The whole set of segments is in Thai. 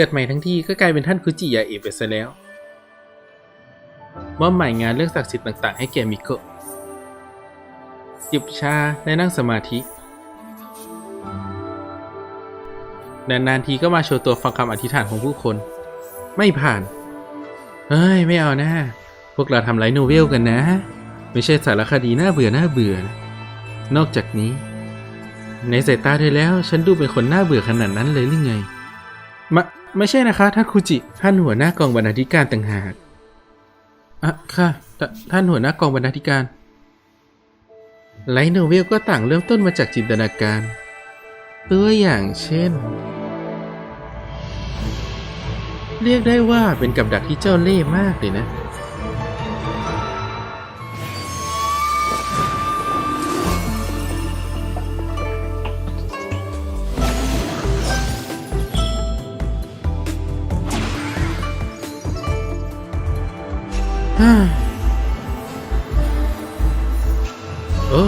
เกิดใหม่ทั้งทีก็กลายเป็นท่านคุจิยาเอะไปซะแล้วมอบหมายงานเรื่องศักดิ์สิทธิ์ต่างๆ ให้แก่มิโกะจิบชาและนั่งสมาธิ นานๆทีก็มาโชว์ตัวฟังคำอธิษฐานของผู้คน ไม่ผ่าน เฮ้ย ไม่เอานะ พวกเราทำไลท์โนเวลกันนะ ไม่ใช่สารคดีน่าเบื่อน่าเบื่อ นอกจากนี้ ในสายตาเธอแล้ว ฉันดูเป็นคนน่าเบื่อขนาดนั้นเลยหรือไง มะ ไม่ใช่นะคะ ท่านคุจิ ท่านหัวหน้ากองบรรณาธิการต่างหากอะค่ะทท่านหัวหน้ากองบรรณาธิการไลท์โนเวลก็ต่างเริ่มต้นมาจากจินตนาการ ตัวอย่างเช่น เรียกได้ว่าเป็นกับดักที่เจ้าเล่ห์มากเลยนะ ฮ่าโอ้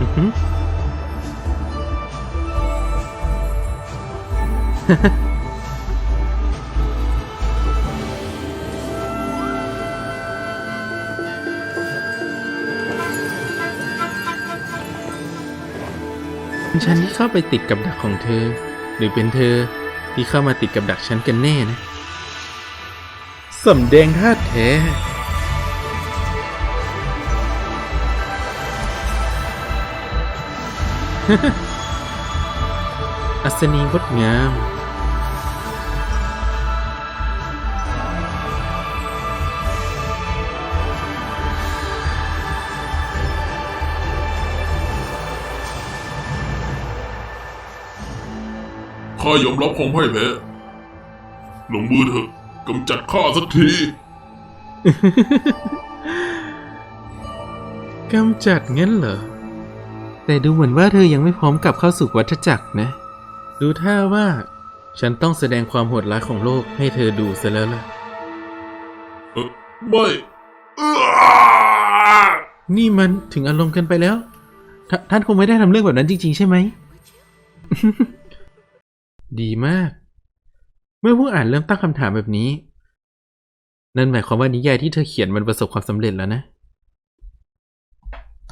อือหือเป็นฉันที่เข้าไปติดกับดักของเธอ หรือเป็นเธอ ที่เข้ามาติดกับดักฉันกันแน่นะสำแดงท่าตุแท้ อัศนีงดงาม ข้ายอมรับความพ่ายแพ้ลงมือเถอะกำจัดข้าสักที กำจัดงั้นเหรอ แต่ดูเหมือนว่าเธอยังไม่พร้อมกลับเข้าสู่วัฏจักรนะ ดูท่าว่า ฉันต้องแสดงความโหดร้ายของโลกให้เธอดูซะแล้วล่ะเออไม่เอ้อนี่มันถึงอารมณ์เกันไปแล้วทท่านคงไม่ได้ทำเรื่องแบบนั้นจริง ๆ ใช่ไหม ดีมาก เมื่อผู้อ่านเริ่มตั้งคำถามแบบนี้ นั่นหมายความว่านิยายที่เธอเขียนมันประสบความสำเร็จแล้วนะ